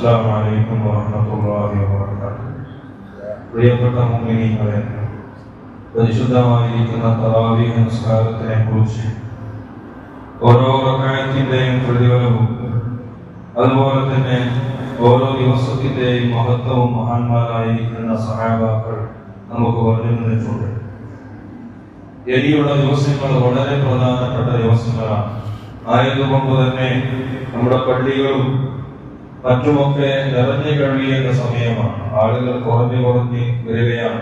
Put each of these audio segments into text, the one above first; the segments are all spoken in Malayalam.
അസ്സാം വലൈക്കും വാഹമത്തുള്ളി വാബർക്കാത്തു പ്രിയപ്പെട്ട മുമ്പിനികളെ പരിശുദ്ധമായിരിക്കുന്ന തറാവി നമസ്കാരത്തിനെ കുറിച്ച് ഓരോ റക്കായത്തിന്റെയും പ്രതിഫലവും അതുപോലെ തന്നെ ഓരോ ദിവസത്തിന്റെയും മഹത്വവും മഹാന്മാരായിരിക്കുന്ന സഹായവാക്കൾ നമുക്ക് പറഞ്ഞു തന്നിട്ടുണ്ട് ഇനിയുള്ള ദിവസങ്ങൾ വളരെ പ്രധാനപ്പെട്ട ദിവസങ്ങളാണ്. ആയതുകൊണ്ട് തന്നെ നമ്മുടെ പള്ളികളും മറ്റുമൊക്കെ നിറഞ്ഞു കഴിയേണ്ട സമയമാണ്. ആളുകൾ കുറഞ്ഞു കുറഞ്ഞ് വരികയാണ്.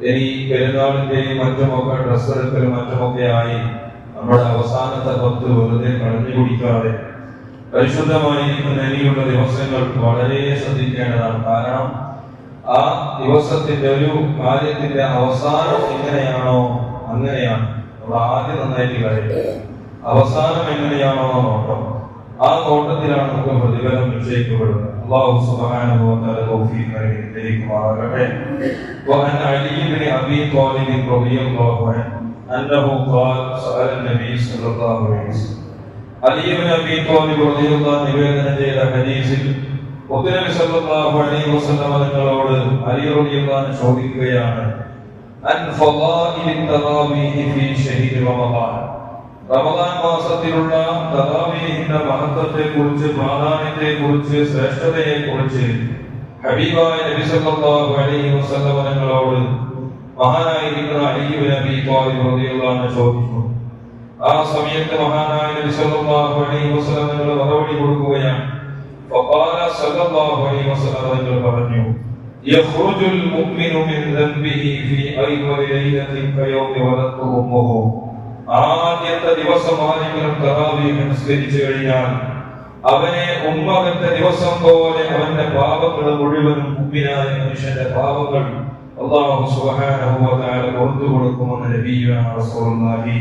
ഇനി പെരുന്നാളിന്റെയും മറ്റുമൊക്കെ ഡ്രസ് എടുക്കലും മറ്റുമൊക്കെ ആയി നമ്മുടെ അവസാനത്തെ പത്ത് വെറുതെ കളഞ്ഞു കുടിക്കാതെ പരിശുദ്ധമായിരിക്കുന്ന ഇനിയുള്ള ദിവസങ്ങൾ വളരെ ശ്രദ്ധിക്കേണ്ടതാണ്. കാരണം ആ ദിവസത്തിന്റെ ഒരു കാര്യത്തിന്റെ അവസാനം എങ്ങനെയാണോ അങ്ങനെയാണ്. നമ്മൾ ആദ്യം നന്നായിട്ട് കഴിയും അവസാനം എങ്ങനെയാണോ നോട്ടം ആ നോട്ടത്തിലാണ് നമുക്ക് പ്രതിഫലം നിശ്ചയിക്കപ്പെടുന്നത് അള്ളാഹു സുബ്ഹാനഹു വ തആല തൗഫീഖ് നൽകുമാറാകട്ടെ وعن علي بن ابي طالب رضي الله عنه انه قال سال النبي صلى الله عليه وسلم അലി ഇബ്നു അബീ ത്വാലിബ് റളിയല്ലാഹു അൻഹു നിവേദനം ചെയ്ത ഹദീസിൽ മുത്തനബി സല്ലല്ലാഹു അലൈഹി വസല്ലം തങ്ങളോട് അലി റളിയല്ലാഹു അൻഹു ചോദിക്കുകയാണ് അൻ ഫളാഇൽ തറാവീഹി ഫീ ഷഹീദ് റമളാൻ റമദാൻ മാസത്തിലുള്ള തറാവീഹിന്റെ മഹത്വത്തെ കുറിച്ച് പ്രാധാന്യത്തെ കുറിച്ച് ശ്രേഷ്ഠതയെ കുറിച്ച് ഹബീബായ നബി സല്ലല്ലാഹു അലൈഹി വസല്ലം തങ്ങളോട് മഹാനായിരിക്കുന്ന അലി ഇബ്നു അബീ ത്വാലിബ് റളിയല്ലാഹു അൻഹു ചോദിച്ചു ആ സമയത്ത് മഹാനായ നബി സല്ലല്ലാഹു അലൈഹി വസല്ലം തങ്ങൾ മറുപടി കൊടുക്കുകയാണ് فقال صلى الله عليه وسلم തങ്ങൾ പറഞ്ഞു يخرج المؤمن من ذنبه في أول ليلة كيوم ولدته أمه ആദ്യത്തെ ദിവസം ആരെങ്കിലും തറാവീഹ് നിസ്കരിച്ചു കഴിഞ്ഞാൽ അവനെ ഉമ്മകത്തെ ദിവസം പോലെ അവന്റെ പാപങ്ങൾ മുഴുവനും മുമ്പിനായ മനുഷ്യന്റെ പാപങ്ങൾ അള്ളാഹു സുബ്ഹാനഹു വ തആല പുറത്തു കൊടുക്കുമെന്ന് റസൂലുള്ളാഹി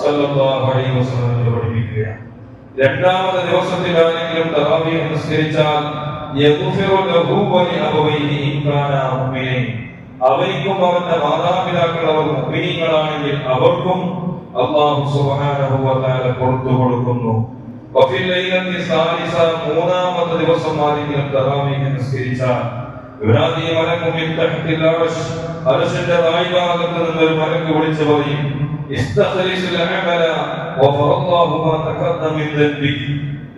സ്വല്ലല്ലാഹു അലൈഹി വസല്ലം പഠിപ്പിക്കുകയാണ്. രണ്ടാമത്തെ ദിവസത്തിൽ ആരെങ്കിലും തറാവീഹ് നിസ്കരിച്ചാൽ യഗ്ഫിറു ലഹു വ ലിഅബവൈഹി ഇൻ കാനാ മുഅ്മിനീൻ. അവന്റെ മാതാപിതാക്കൾ അവർ അവർക്കും അള്ളാഹു സുബ്ഹാനഹു വ തആല പുറത്തു കൊടുക്കുന്നു. മൂന്നാമത്തെ ദിവസം ആരെങ്കിലും തറാവീഹ് നിസ്കരിച്ചാൽ യുനാദി മലക്കു തഹ്തിൽ അർശ് അർശിന്റെ താഴ്ഭാഗത്ത് നിന്ന് ഒരു മലക്ക് വിളിച്ചു പറയും ഇസ്തഖ്ലിസുൽ അമല വഫറല്ലാഹു മാ തഖദ്ദമ മിൻ ദൻബി.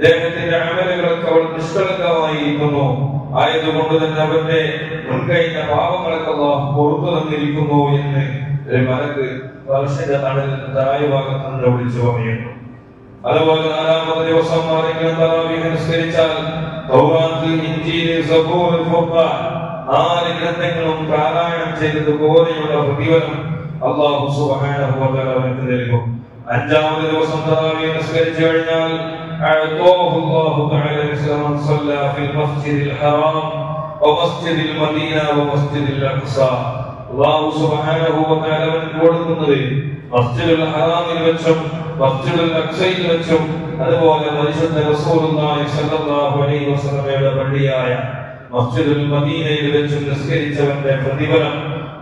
ദേഹത്തിന്റെ അമലുകളൊക്കെ അവൾ നിഷ്കളങ്കമായിരിക്കുന്നു. ആയതുകൊണ്ട് തന്നെ അവന്റെ മുൻകഴിഞ്ഞ പാപങ്ങളൊക്കെ അള്ളാഹു പുറത്തു തന്നിരിക്കുന്നു എന്ന് മലക്ക് വർഷന്റെ തണലിന് താഴെ ഭാഗത്തുനിന്ന് വിളിച്ചു പറയുന്നു അതുപോലെ നാലാമത്തെ ദിവസം നിസ്കരിച്ചാൽ തൗറാത്ത് ഇഞ്ചിയിലെ നാല് ഗ്രന്ഥങ്ങളും പാരായണം ചെയ്തതുപോലെയുള്ള പ്രതിഫലം അള്ളാഹു സുബ്ഹാനഹു വ തആല അവർക്ക് നൽകും. അഞ്ചാമത്തെ ദിവസം തറാവീഹ് നിസ്കരിച്ചു കഴിഞ്ഞാൽ അഅതോഹു അല്ലാഹു തആല ഇസ്ലാമൻ സല്ല ഫിൽ മസ്ജിദിൽ ഹറാം വമസ്ജിദിൽ മദീന വമസ്ജിദിൽ അഖ്സാ അള്ളാഹു സുബ്ഹാനഹു വ തആല അവർക്ക് കൊടുക്കുന്നത് മസ്ജിദുൽ ഹറാമിൽ വെച്ചും മസ്ജിദുൽ അക്സയിൽ വെച്ചും അതുപോലെ പരിശുദ്ധ റസൂലുള്ളാഹി സ്വല്ലല്ലാഹു അലൈഹി വസല്ലമയുടെ പള്ളിയായ മസ്ജിദുൽ മദീനയിൽ വെച്ചും നിസ്കരിച്ചവന്റെ പ്രതിഫലം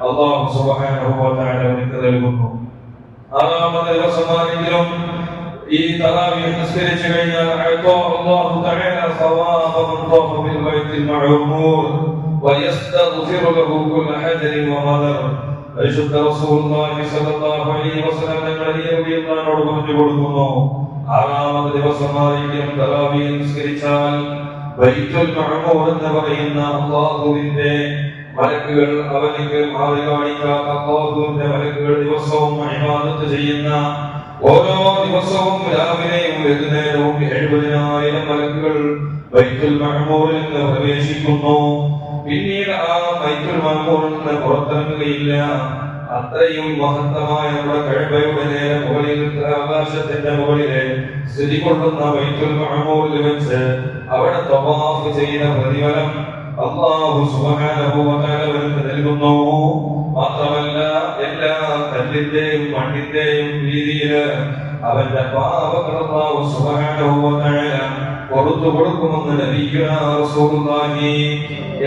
അള്ളാഹു സുബ്ഹാനഹു വ തആല അവർക്ക് നൽകുന്നു. ആറാമത്തെ ദിവസമാണെങ്കിലും ഈ തറാവീഹ് നിസ്കരിച്ചു കഴിഞ്ഞാൽ അല്ലാഹു തആല സവാബ മൻ ത്വഫ ബിൽ ബൈത്തിൽ മഅമൂർ ويستغفر له كل حجر ومدر പരിശുദ്ധ റസൂലുള്ളാഹി സ്വല്ലല്ലാഹു അലൈഹി വസല്ലം തങ്ങൾ ഈ റളിയല്ലാഹു പറഞ്ഞു കൊടുക്കുന്നു ആറാമത്തെ ദിവസം ആരെങ്കിലും തറാവീഹ് നിസ്കരിച്ചാൽ ബൈത്തുൽ മഅമൂർ എന്ന് പറയുന്ന അല്ലാഹുവിന്റെ മലക്കുകൾ അവനിക്ക് മാറി കാണിക്കാത്ത അല്ലാഹുവിന്റെ മലക്കുകൾ ദിവസവും ഇബാദത്ത് ചെയ്യുന്ന ഓരോ ദിവസവും രാവിലെയും വൈകുന്നേരവും എഴുപതിനായിരം മലക്കുകൾ ബൈത്തുൽ മഅമൂറിൽ നിന്ന് പ്രവേശിക്കുന്നു പിന്നീട് ആ ബൈത്തുൽ നിന്ന് പുറത്തിറങ്ങുകയില്ല. അത്രയും മഹത്തമായ നമ്മുടെ കഴിവയുടെ നേരെ മുകളിൽ ആകാശത്തിന്റെ മുകളിലെ സ്ഥിതി കൊള്ളുന്ന ബൈത്തുൽ മഅമൂറിൽ വെച്ച് അവിടെ തവാഫ് ചെയ്ത പ്രതിഫലം അള്ളാഹു സുബ്ഹാനഹു വ തആല നൽകുന്നു. മാത്രമല്ല എല്ലാ കല്ലിന്റെയും മണ്ണിന്റെയും രീതിയിൽ അവന്റെ അല്ലാഹു സുബ്ഹാനഹു വ തആല പുറത്തു കൊടുക്കുമെന്ന്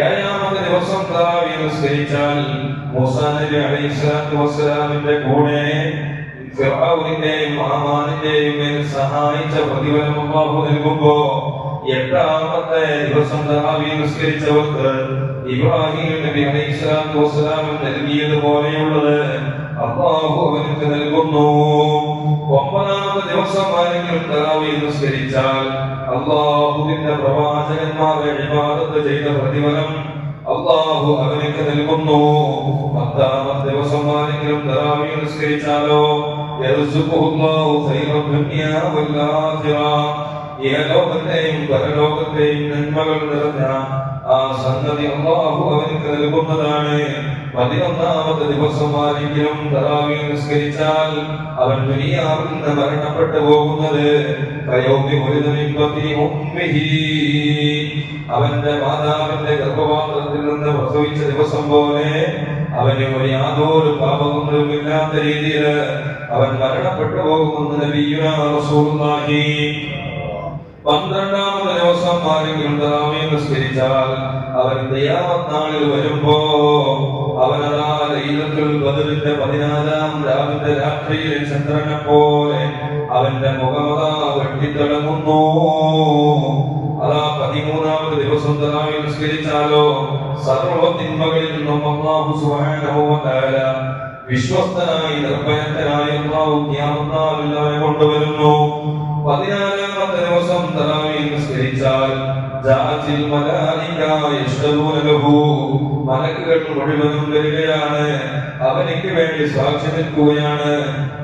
ഏഴാമത്തെ ദിവസം നിസ്കരിച്ചാൽ മൂസാ നബി അലൈഹിസ്സലാത്തു വസ്സലാമിന്റെ കൂടെ സഹായിച്ച നൽകുമ്പോ എട്ടാമത്തെ ദിവസം നിസ്കരിച്ചവർക്ക് ഇബ്രാഹിം നബി അലൈഹി സ്വലാത്തു വസ്സലാം അള്ളാഹു അവനക്ക് നൽകുന്നു. ഒമ്പതാമത്തെ ദിവസം ആരെങ്കിലും തറാവി നിസ്കരിച്ചാൽ അള്ളാഹുവിന്റെ പ്രവാചകന്മാരെ ഇബാദത്ത് ചെയ്ത പ്രതിഫലം അള്ളാഹു അവനക്ക് നൽകുന്നു. പത്താമത് ദിവസം ആരെങ്കിലും തറാവി നിസ്കരിച്ചാലോ? ആഖിറ ലോകത്തെയും പരലോകത്തെയും നന്മകൾ നിറഞ്ഞ ആ സംഗതി അള്ളാഹു അവനക്ക് നൽകുന്നതാണ്. പതിനൊന്നാമത്തെ ദിവസം ആരെങ്കിലും തറാവി നിസ്കരിച്ചാൽ അവൻ ദുനിയാവിൽ നിന്ന് മരണപ്പെട്ടു പോകുന്നത് അവന്റെ മാതാവിന്റെ ഗർഭപാത്രത്തിൽ നിന്ന് പ്രസവിച്ച ദിവസം പോലെ അവന് ഒരു യാതൊരു പാപങ്ങളുമില്ലാത്ത രീതിയിൽ അവൻ മരണപ്പെട്ടു പോകുമെന്ന് പന്ത്രണ്ടാമത് ദിവസം ആരെങ്കിലും നിസ്കരിച്ചാൽ അവൻ ദയാമത്ത് നാളിൽ വരുമ്പോ അവനതാ ലൈലത്തിൽ ബദറിന്റെ പതിനാലാം രാവിന്റെ രാത്രിയിലെ ചന്ദ്രനെ പോലെ അവന്റെ മുഖമതാ വെട്ടിത്തിളങ്ങുന്നു. അതാ പതിമൂന്നാമത് ദിവസം തറാവീ നിസ്കരിച്ചാലോ? സർവ തിന്മകളിൽ നിന്നും വ തആല വിശ്വസ്തനായി നിർഭയത്തനായി അള്ളാഹു നാളിൽ കൊണ്ടുവരുന്നു. പതിനാലാമത്തെ ദിവസം തറാവീ നിസ്കരിച്ചാൽ ജാഅത്തിൽ മലായിക യശ്ഹദൂന ലഹു മലക്കുകൾ മുഴുവനും വരികയാണ്. അവനിക്ക് വേണ്ടി സാക്ഷി നിൽക്കുകയാണ്.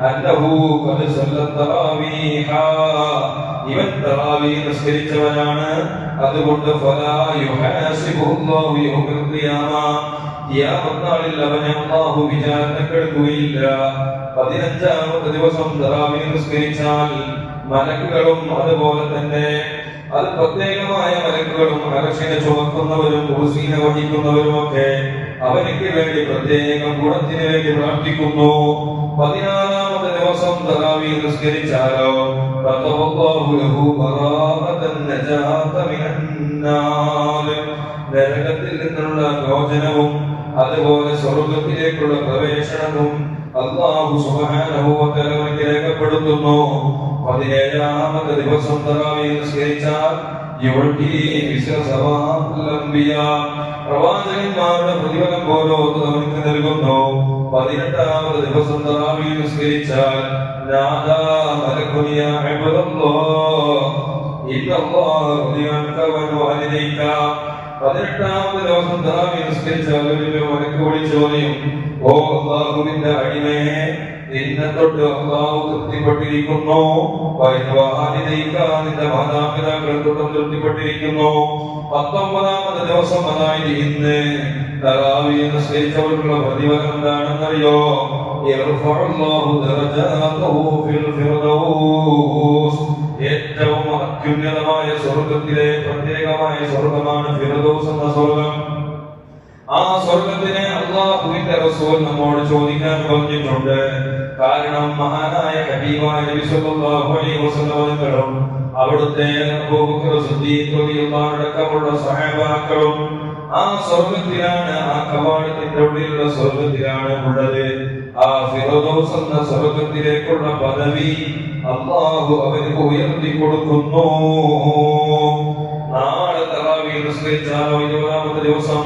അന്നഹു ഖദ് സല്ലത്ത തറാവീഹ. ഇവൻ തറാവീ നിസ്കരിച്ചവനാണ്. അതുകൊണ്ട് ഫലാ യുഹാസിബുല്ലാഹു യൗമൽ ഖിയാമ. ഖിയാമത്ത് നാളിൽ അവനെ അല്ലാഹു വിചാരണക്കെടുക്കുകയില്ല പതിനഞ്ചാമത്തെ ദിവസം തറാവീ നിസ്കരിച്ചാൽ മലക്കുകളും അതുപോലെ തന്നെ അത് പ്രത്യേകമായ മലക്കുകളും അരക്ഷിനെ ചുമക്കുന്നവരും കുർസീനെ വഹിക്കുന്നവരും ഒക്കെ അവനക്ക് വേണ്ടി പ്രത്യേകം ഗുണത്തിന് വേണ്ടി പ്രാർത്ഥിക്കുന്നു. പതിനാലാമത്തെ ദിവസം തറാവി നിസ്കരിച്ചാലോ? നരകത്തിൽ നിന്നുള്ള മോചനവും അതുപോലെ സ്വർഗത്തിലേക്കുള്ള പ്രവേശനവും അള്ളാഹു തആല രേഖപ്പെടുത്തുന്നു. പതിനേഴാമത്തെ ദിവസം തറാവി നിസ്കരിച്ചാൽ പ്രവാചകന്മാരുടെ പ്രതിഫലം പോലോത്ത് അവർക്ക് നൽകുന്നു. പതിനെട്ടാമത് ദിവസം തറാവി നിസ്കരിച്ചാൽ ഇന്നല്ലാഹ വനുഅലിനൈക പതിനെട്ടാമത് ദിവസം തറാവി മലക്ക് വിളിച്ചു ഓ അള്ളാഹുവിന്റെ അടിമയെ നിന്നെ തൊട്ട് അള്ളാഹു തൃപ്തിപ്പെട്ടിരിക്കുന്നു. നിന്റെ മാതാപിതാക്കൾ തൊട്ടും തൃപ്തിപ്പെട്ടിരിക്കുന്നു. പത്തൊമ്പതാമത് ദിവസം അതായത് ഇന്ന് തറാവി നിസ്കരിച്ചവർക്കുള്ള പ്രതിഫലം എന്താണെന്നറിയോ? ഏറ്റവും അത്യുന്നതമായ സ്വർഗത്തിലെ പ്രത്യേകമായ സ്വർഗമാണ് ഫിർദൗസ് എന്ന സ്വർഗം? ആ സ്വർഗത്തിനെ അള്ളാഹുവിന്റെ റസൂൽ നമ്മോട് ചോദിക്കാൻ പറഞ്ഞിട്ടുണ്ട്. കാരണം മഹാനായ ഹബീബായ നബി സല്ലല്ലാഹു അലൈഹി വസല്ലം അവിടുത്തെ അബൂബക്കർ സിദ്ദീഖ് റളിയല്ലാഹു അടക്കമുള്ള സഹാബാക്കളും ആ സ്വർഗത്തിലാണ് ആ കവാടത്തിന്റെ ഉള്ളിലുള്ള സ്വർഗത്തിലാണ് ഉള്ളത്. ആ ഫിറദൗസ് എന്ന സ്വർഗത്തിലേക്കുള്ള പദവി അള്ളാഹു അവർക്ക് ഉയർത്തി കൊടുക്കുന്നു നാളെ നമസ്കരിച്ച ഇരുപതാമത്തെ ദിവസം?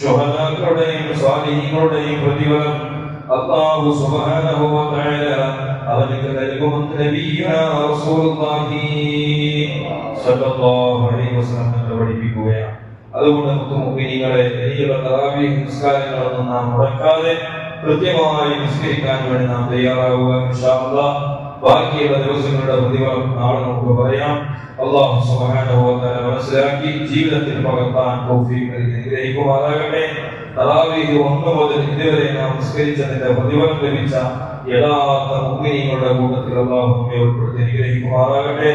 ശുഹദാക്കളുടെയും സ്വാലിഹികളുടെയും പ്രതിഫലം അള്ളാഹു സുബ്ഹാനഹു വ തആല അവനിക്ക് നൽകുമെന്ന് നബിയുന റസൂലുള്ളാഹി സ്വല്ലല്ലാഹു അലൈഹി വസല്ലം പഠിപ്പിക്കുകയാണ്. അതുകൊണ്ട് മുത്തുമുഖിനികളെ എരിയുള്ള തറാവീഹ് നിസ്കാരങ്ങളൊന്നും നാം മുടക്കാതെ കൃത്യമായി വേണ്ടി നാം തയ്യാറാവുക ഇൻഷാ അള്ളാഹ് ബാക്കിയുള്ള ദിവസങ്ങളുടെ പ്രതിഫലം നാളെ നമുക്ക് പറയാം. അള്ളാഹു സുബ്ഹാനഹു വ മനസ്സിലാക്കി ജീവിതത്തിൽ പകർത്താൻ തൗഫീഖ് അനുഗ്രഹിക്കുമാറാകട്ടെ. തറാവീഹ് ഒന്ന് മുതൽ ഇതുവരെ നാം നിസ്കരിച്ചതിന്റെ പ്രതിഫലം ലഭിച്ച യഥാർത്ഥ മുഗ്മിനികളുടെ കൂട്ടത്തിൽ അള്ളാഹു നമ്മെ ഉൾപ്പെടുത്തി അനുഗ്രഹിക്കുമാറാകട്ടെ.